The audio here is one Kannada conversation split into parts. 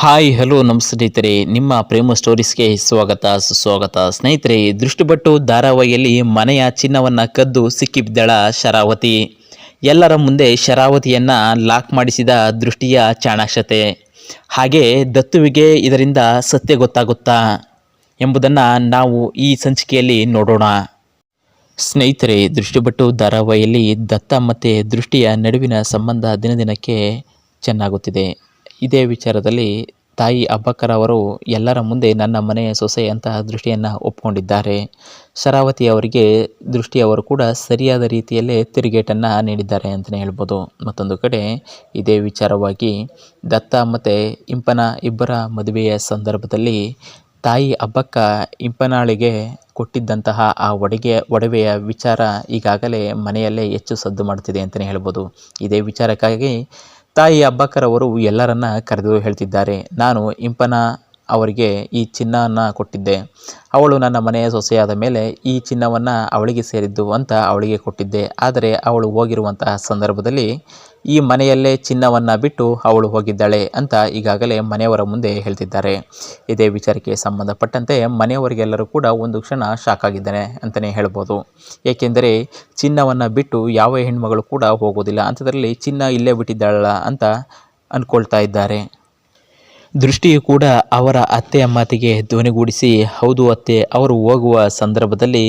ಹಾಯ್, ಹಲೋ ನಮ್ಮ ಸ್ನೇಹಿತರೆ, ನಿಮ್ಮ ಪ್ರೇಮ ಸ್ಟೋರೀಸ್ಗೆ ಸ್ವಾಗತ, ಸುಸ್ವಾಗತ. ಸ್ನೇಹಿತರೆ ದೃಷ್ಟಿಬಟ್ಟು ಧಾರಾವಾಹಿಯಲ್ಲಿ ಮನೆಯ ಚಿನ್ನವನ್ನು ಕದ್ದು ಸಿಕ್ಕಿಬಿದ್ದಳ ಶರಾವತಿ. ಎಲ್ಲರ ಮುಂದೆ ಶರಾವತಿಯನ್ನು ಲಾಕ್ ಮಾಡಿಸಿದ ದೃಷ್ಟಿಯ ಚಾಣಾಕ್ಷತೆ. ಹಾಗೆ ದತ್ತುವಿಗೆ ಇದರಿಂದ ಸತ್ಯ ಗೊತ್ತಾಗುತ್ತಾ ಎಂಬುದನ್ನು ನಾವು ಈ ಸಂಚಿಕೆಯಲ್ಲಿ ನೋಡೋಣ. ಸ್ನೇಹಿತರೆ ದೃಷ್ಟಿಬಟ್ಟು ಧಾರಾವಾಹಿಯಲ್ಲಿ ದತ್ತ ಮತ್ತು ದೃಷ್ಟಿಯ ನಡುವಿನ ಸಂಬಂಧ ದಿನದಿನಕ್ಕೆ ಚೆನ್ನಾಗುತ್ತಿದೆ. ಇದೇ ವಿಚಾರದಲ್ಲಿ ತಾಯಿ ಅಬ್ಬಕ್ಕರ್ ಅವರು ಎಲ್ಲರ ಮುಂದೆ ನನ್ನ ಮನೆಯ ಸೊಸೆ ಅಂತ ದೃಷ್ಟಿಯನ್ನು ಒಪ್ಪಿಕೊಂಡಿದ್ದಾರೆ ಶರಾವತಿ ಅವರಿಗೆ ದೃಷ್ಟಿಯವರು ಕೂಡ ಸರಿಯಾದ ರೀತಿಯಲ್ಲೇ ತಿರುಗೇಟನ್ನು ನೀಡಿದ್ದಾರೆ ಅಂತಲೇ ಹೇಳ್ಬೋದು. ಮತ್ತೊಂದು ಕಡೆ ಇದೇ ವಿಚಾರವಾಗಿ ದತ್ತ ಮತ್ತು ಇಂಪನ ಇಬ್ಬರ ಮದುವೆಯ ಸಂದರ್ಭದಲ್ಲಿ ತಾಯಿ ಹಬ್ಬಕ್ಕ ಇಂಪನಾಳಿಗೆ ಕೊಟ್ಟಿದ್ದಂತಹ ಆ ಒಡಗೆ, ಒಡವೆಯ ವಿಚಾರ ಈಗಾಗಲೇ ಮನೆಯಲ್ಲೇ ಹೆಚ್ಚು ಸದ್ದು ಮಾಡುತ್ತಿದೆ ಅಂತಲೇ ಹೇಳ್ಬೋದು. ಇದೇ ವಿಚಾರಕ್ಕಾಗಿ ತಾಯಿ ಅಬ್ಬಕ್ಕರವರು ಎಲ್ಲರನ್ನ ಕರೆದು ಹೇಳ್ತಿದ್ದಾರೆ. ನಾನು ಇಂಪನ ಅವರಿಗೆ ಈ ಚಿನ್ನವನ್ನು ಕೊಟ್ಟಿದ್ದೆ. ಅವಳು ನನ್ನ ಮನೆಯ ಸೊಸೆಯಾದ ಮೇಲೆ ಈ ಚಿನ್ನವನ್ನು ಅವಳಿಗೆ ಸೇರಿದ್ದು ಅಂತ ಅವಳಿಗೆ ಕೊಟ್ಟಿದ್ದೆ. ಆದರೆ ಅವಳು ಹೋಗಿರುವಂತಹ ಸಂದರ್ಭದಲ್ಲಿ ಈ ಮನೆಯಲ್ಲೇ ಚಿನ್ನವನ್ನು ಬಿಟ್ಟು ಅವಳು ಹೋಗಿದ್ದಾಳೆ ಅಂತ ಈಗಾಗಲೇ ಮನೆಯವರ ಮುಂದೆ ಹೇಳ್ತಿದ್ದಾರೆ. ಇದೇ ವಿಚಾರಕ್ಕೆ ಸಂಬಂಧಪಟ್ಟಂತೆ ಮನೆಯವರಿಗೆಲ್ಲರೂ ಕೂಡ ಒಂದು ಕ್ಷಣ ಶಾಕ್ ಆಗಿದ್ದಾನೆ ಅಂತಲೇ ಹೇಳ್ಬೋದು. ಏಕೆಂದರೆ ಚಿನ್ನವನ್ನು ಬಿಟ್ಟು ಯಾವ ಹೆಣ್ಮಗಳು ಕೂಡ ಹೋಗೋದಿಲ್ಲ. ಅಂಥದ್ರಲ್ಲಿ ಚಿನ್ನ ಇಲ್ಲೇ ಬಿಟ್ಟಿದ್ದಾಳಲ್ಲ ಅಂತ ಅಂದ್ಕೊಳ್ತಾ ಇದ್ದಾರೆ. ದೃಷ್ಟಿಯು ಕೂಡ ಅವರ ಅತ್ತೆಯ ಮಾತಿಗೆ ಧ್ವನಿಗೂಡಿಸಿ, ಹೌದು ಅತ್ತೆ, ಅವರು ಹೋಗುವ ಸಂದರ್ಭದಲ್ಲಿ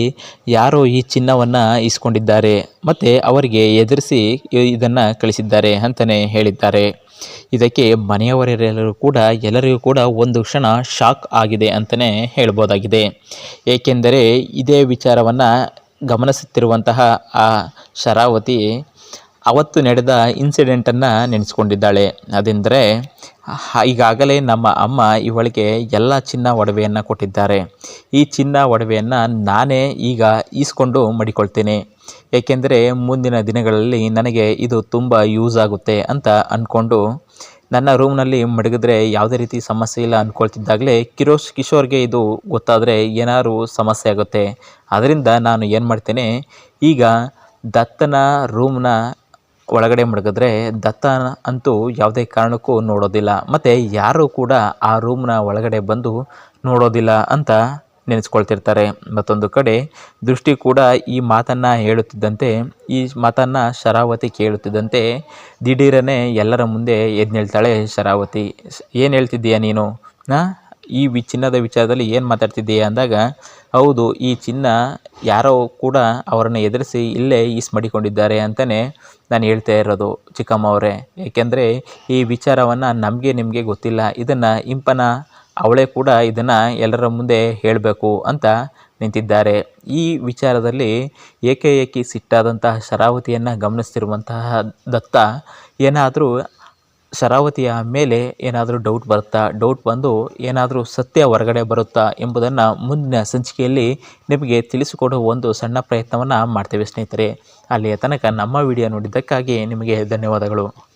ಯಾರೋ ಈ ಚಿನ್ನವನ್ನು ಇಸ್ಕೊಂಡಿದ್ದಾರೆ, ಮತ್ತು ಅವರಿಗೆ ಎದುರಿಸಿ ಇದನ್ನು ಕಳಿಸಿದ್ದಾರೆ ಅಂತಲೇ ಹೇಳಿದ್ದಾರೆ. ಇದಕ್ಕೆ ಮನೆಯವರೆಲ್ಲರೂ ಕೂಡ, ಎಲ್ಲರಿಗೂ ಕೂಡ ಒಂದು ಕ್ಷಣ ಶಾಕ್ ಆಗಿದೆ ಅಂತಲೇ ಹೇಳ್ಬೋದಾಗಿದೆ. ಏಕೆಂದರೆ ಇದೇ ವಿಚಾರವನ್ನು ಗಮನಿಸುತ್ತಿರುವಂತಹ ಆ ಶರಾವತಿ ಅವತ್ತು ನಡೆದ ಇನ್ಸಿಡೆಂಟನ್ನು ನೆನೆಸ್ಕೊಂಡಿದ್ದಾಳೆ. ಅದೆಂದರೆ ಈಗಾಗಲೇ ನಮ್ಮ ಅಮ್ಮ ಇವಳಿಗೆ ಎಲ್ಲ ಚಿನ್ನ ಒಡವೆಯನ್ನು ಕೊಟ್ಟಿದ್ದಾರೆ. ಈ ಚಿನ್ನ ಒಡವೆಯನ್ನು ನಾನೇ ಈಗ ಈಸ್ಕೊಂಡು ಮಡಿಕೊಳ್ತೇನೆ. ಏಕೆಂದರೆ, ಮುಂದಿನ ದಿನಗಳಲ್ಲಿ ನನಗೆ ಇದು ತುಂಬ ಯೂಸ್ ಆಗುತ್ತೆ ಅಂತ ಅಂದ್ಕೊಂಡು ನನ್ನ ರೂಮ್ನಲ್ಲಿ ಮಡಗಿದ್ರೆ ಯಾವುದೇ ರೀತಿ ಸಮಸ್ಯೆ ಇಲ್ಲ ಅಂದ್ಕೊಳ್ತಿದ್ದಾಗಲೇ ಕಿರೋಶ್ ಕಿಶೋರ್ಗೆ ಇದು ಗೊತ್ತಾದರೆ ಏನಾದರೂ ಸಮಸ್ಯೆ ಆಗುತ್ತೆ. ಅದರಿಂದ ನಾನು ಏನು ಮಾಡ್ತೇನೆ, ಈಗ ದತ್ತನ ರೂಮ್ನ ಒಳಗಡೆ ಮಡಗಿದ್ರೆ ದತ್ತ ಅಂತೂ ಯಾವುದೇ ಕಾರಣಕ್ಕೂ ನೋಡೋದಿಲ್ಲ. ಮತ್ತು ಯಾರೂ ಕೂಡ ಆ ರೂಮ್ನ ಒಳಗಡೆ ಬಂದು ನೋಡೋದಿಲ್ಲ ಅಂತ ನೆನೆಸ್ಕೊಳ್ತಿರ್ತಾರೆ. ಮತ್ತೊಂದು ಕಡೆ ದೃಷ್ಟಿ ಕೂಡ ಈ ಮಾತನ್ನು ಹೇಳುತ್ತಿದ್ದಂತೆ, ಈ ಮಾತನ್ನು ಶರಾವತಿ ಕೇಳುತ್ತಿದ್ದಂತೆ, ದಿಢೀರನೆ ಎಲ್ಲರ ಮುಂದೆ ಎದ್ದು ಶರಾವತಿ. ಏನು ಹೇಳ್ತಿದ್ದೀಯ ನೀನು? ಈ ವಿಚಿನ್ನದ ವಿಚಾರದಲ್ಲಿ ಏನು ಮಾತಾಡ್ತಿದ್ದೀಯ? ಅಂದಾಗ ಹೌದು, ಈ ಚಿನ್ನ ಯಾರೋ ಕೂಡ ಅವರನ್ನು ಎದುರಿಸಿ ಇಲ್ಲೇ ಈಸ್ ಮಾಡಿಕೊಂಡಿದ್ದಾರೆ ಅಂತಲೇ ನಾನು ಹೇಳ್ತಾ ಇರೋದು ಚಿಕ್ಕಮ್ಮ ಅವರೇ. ಏಕೆಂದರೆ ಈ ವಿಚಾರವನ್ನು ನಮಗೆ ನಿಮಗೆ ಗೊತ್ತಿಲ್ಲ. ಇದನ್ನು ಇಂಪನ ಅವಳೇ ಕೂಡ ಇದನ್ನು ಎಲ್ಲರ ಮುಂದೆ ಹೇಳಬೇಕು ಅಂತ ನಿಂತಿದ್ದಾರೆ. ಈ ವಿಚಾರದಲ್ಲಿ ಏಕಾಏಕಿ ಸಿಟ್ಟಾದಂತಹ ಶರಾವತಿಯನ್ನು ಗಮನಿಸ್ತಿರುವಂತಹ ದತ್ತ ಏನಾದರೂ ಶರಾವತಿಯ ಮೇಲೆ ಏನಾದರೂ ಡೌಟ್ ಬರುತ್ತಾ? ಡೌಟ್ ಬಂದು ಏನಾದರೂ ಸತ್ಯ ಹೊರಗಡೆ ಬರುತ್ತಾ ಎಂಬುದನ್ನು ಮುಂದಿನ ಸಂಚಿಕೆಯಲ್ಲಿ ನಿಮಗೆ ತಿಳಿಸಿಕೊಡುವ ಒಂದು ಸಣ್ಣ ಪ್ರಯತ್ನವನ್ನು ಮಾಡ್ತೇವೆ ಸ್ನೇಹಿತರೆ. ಅಲ್ಲಿಯ ತನಕ ನಮ್ಮ ವಿಡಿಯೋ ನೋಡಿದ್ದಕ್ಕಾಗಿ ನಿಮಗೆ ಧನ್ಯವಾದಗಳು.